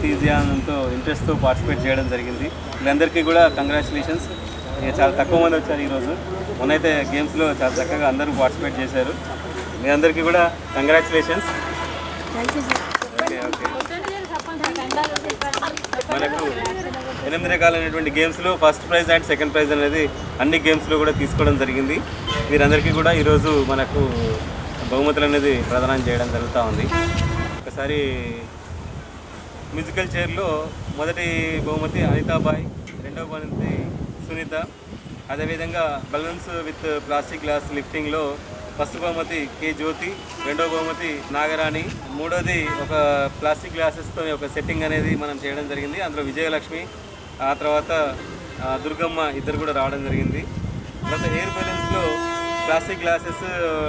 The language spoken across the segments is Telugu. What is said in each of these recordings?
ఎంతీజియానంతో ఇంట్రెస్ట్తో పార్టిసిపేట్ చేయడం జరిగింది. వీళ్ళందరికీ కూడా కంగ్రాచులేషన్స్ చాలా తక్కువ మంది వచ్చారు ఈరోజు. మొన్నైతే గేమ్స్లో చాలా చక్కగా అందరూ పార్టిసిపేట్ చేశారు. మీ అందరికీ కూడా కంగ్రాచులేషన్స్ మనకు ఎనిమిది రకాలైనటువంటి గేమ్స్లో first prize and second prize అనేది అన్ని గేమ్స్లో కూడా తీసుకోవడం జరిగింది. వీరందరికీ కూడా ఈరోజు మనకు బహుమతులు అనేది ప్రదానం చేయడం జరుగుతూ ఉంది. ఒకసారి మ్యూజికల్ చైర్లో మొదటి బహుమతి అనితాబాయ్ రెండవ బహుమతి సునీత. అదేవిధంగా బలూన్స్ విత్ ప్లాస్టిక్ గ్లాస్ లిఫ్టింగ్లో ఫస్ట్ బహుమతి కే జ్యోతి రెండవ బహుమతి నాగరాణి. మూడోది ఒక ప్లాస్టిక్ గ్లాసెస్తో ఒక సెట్టింగ్ అనేది మనం చేయడం జరిగింది అందులో విజయలక్ష్మి. ఆ తర్వాత దుర్గమ్మ ఇద్దరు కూడా రావడం జరిగింది. తర్వాత air balloons plastic glasses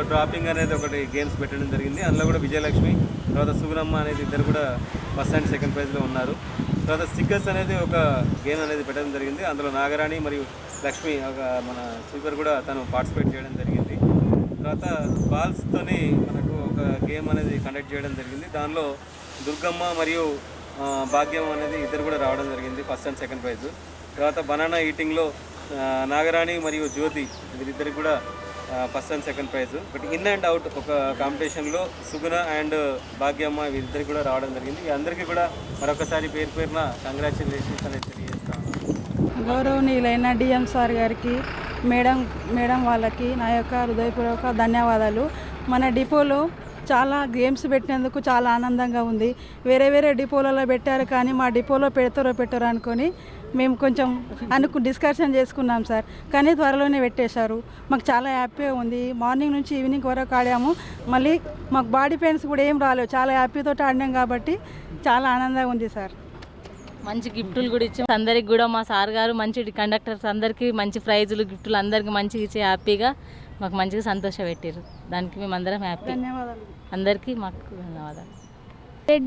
dropping అనేది ఒకటి గేమ్స్ పెట్టడం జరిగింది. అందులో కూడా విజయలక్ష్మి తర్వాత సుగుణమ్మ అనేది ఇద్దరు కూడా ఫస్ట్ అండ్ సెకండ్ ప్రైజ్లో ఉన్నారు. తర్వాత స్టిక్కర్స్ అనేది ఒక గేమ్ అనేది పెట్టడం జరిగింది. అందులో నాగరాణి మరియు లక్ష్మి ఒక మన స్వీపర్ కూడా తను పార్టిసిపేట్ చేయడం జరిగింది. తర్వాత బాల్స్తోని మనకు ఒక గేమ్ అనేది కండక్ట్ చేయడం జరిగింది. దానిలో దుర్గమ్మ మరియు భాగ్యం అనేది ఇద్దరు కూడా రావడం జరిగింది ఫస్ట్ అండ్ సెకండ్ ప్రైజ్ తర్వాత బనానా ఈటింగ్లో నాగరాణి మరియు జ్యోతి వీరిద్దరికి కూడా first and second prize but in and out ఒక కాంపిటీషన్లో సుగుణ అండ్ భాగ్యమ్మ వీరిద్దరికి కూడా రావడం జరిగింది. ఈ అందరికీ కూడా మరొకసారి పేరు పేరున కంగ్రాచులేషన్స్ అనేది తెలియజేస్తాను. గౌరవనీయులైన డిఎం సార్ గారికి మేడం మేడం వాళ్ళకి నా యొక్క హృదయపూర్వక ధన్యవాదాలు. మన డిపోలో చాలా గేమ్స్ పెట్టినందుకు చాలా ఆనందంగా ఉంది. వేరే వేరే డిపోలలో పెట్టారు కానీ మా డిపోలో పెడతారో పెట్టారో అనుకొని మేము కొంచెం అనుకు డిస్కషన్ చేసుకున్నాం సార్. కానీ త్వరలోనే పెట్టేశారు. మాకు చాలా హ్యాపీగా ఉంది. మార్నింగ్ నుంచి ఈవినింగ్ వరకు ఆడాము. మళ్ళీ మాకు బాడీ పెయిన్స్ కూడా ఏం రాలేవు చాలా హ్యాపీతో ఆడినాం కాబట్టి చాలా ఆనందంగా ఉంది సార్. మంచి గిఫ్టులు కూడా ఇచ్చాం. అందరికి కూడా మా సార్ గారు మంచి కండక్టర్స్ అందరికీ మంచి ప్రైజులు గిఫ్టులు అందరికీ మంచిగా ఇచ్చి హ్యాపీగా మాకు మంచిగా సంతోష పెట్టారు దానికి మేము అందరం హ్యాపీ. ధన్యవాదాలు. అందరికీ మాకు ధన్యవాదాలు.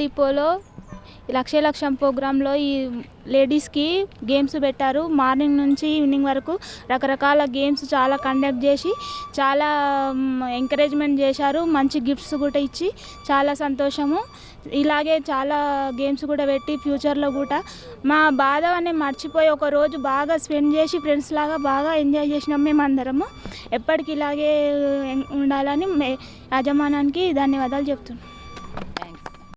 డిపోలో లక్ష లక్షం ప్రోగ్రాంలో ఈ లేడీస్కి గేమ్స్ పెట్టారు. మార్నింగ్ నుంచి ఈవినింగ్ వరకు రకరకాల గేమ్స్ చాలా కండక్ట్ చేసి చాలా ఎంకరేజ్మెంట్ చేశారు. మంచి గిఫ్ట్స్ కూడా ఇచ్చి చాలా సంతోషము. ఇలాగే చాలా గేమ్స్ కూడా పెట్టి ఫ్యూచర్లో కూడా. మా బాధ అనేది మర్చిపోయి ఒక రోజు బాగా స్పెండ్ చేసి ఫ్రెండ్స్ లాగా బాగా ఎంజాయ్ చేసినాం మేము అందరము ఎప్పటికి ఇలాగే ఉండాలని మే- ధన్యవాదాలు చెప్తున్నాం.